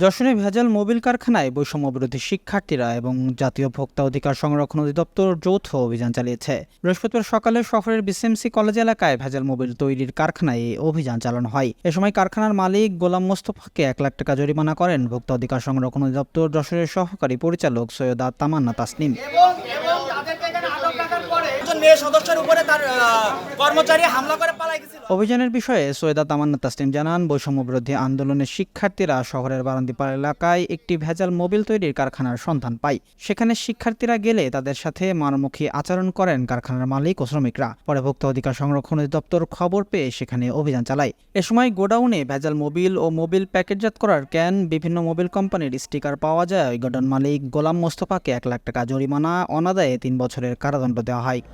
যশোরে ভেজাল মোবিল কারখানায় বৈষম্য বিরোধী শিক্ষার্থীরা এবং জাতীয় ভোক্তা অধিকার সংরক্ষণ অধিদপ্তর যৌথ অভিযান চালিয়েছে। বৃহস্পতিবার সকালে শহরের বিসিএমসি কলেজ এলাকায় ভেজাল মোবিল তৈরির কারখানায় এই অভিযান চালানো হয়। এ সময় কারখানার মালিক গোলাম মোস্তফাকে এক লাখ টাকা জরিমানা করেন ভোক্তা অধিকার সংরক্ষণ অধিদপ্তর যশোরের সহকারী পরিচালক সৈয়দা তামান্না তাসনিম। একজন মেয়ে সদস্যের উপরে তার কর্মচারী হামলা করে পালাই গেছিল। অভিযানের বিষয়ে সৈয়দা তামান্না তাসলিম জানান, বৈষম্য বিরোধী আন্দোলনের শিক্ষার্থীরা শহরের বারান্দিপাড়া এলাকায় একটি ভেজাল মোবিল তৈরির কারখানার সন্ধান পায়। সেখানে শিক্ষার্থীরা গেলে তাদের সাথে মারমুখী আচরণ করেন কারখানার মালিক ও শ্রমিকরা। পরে ভোক্তা অধিকার সংরক্ষণ অধিদপ্তর খবর পেয়ে সেখানে অভিযান চালায়। এ সময় গোডাউনে ভেজাল মোবিল ও মোবিল প্যাকেটজাত করার ক্যান, বিভিন্ন মোবিল কোম্পানির স্টিকার পাওয়া যায়। ওই গোডাউন মালিক গোলাম মোস্তফাকে এক লাখ টাকা জরিমানা, অনাদায়ে তিন বছরের কারাদণ্ড দেওয়া হয়।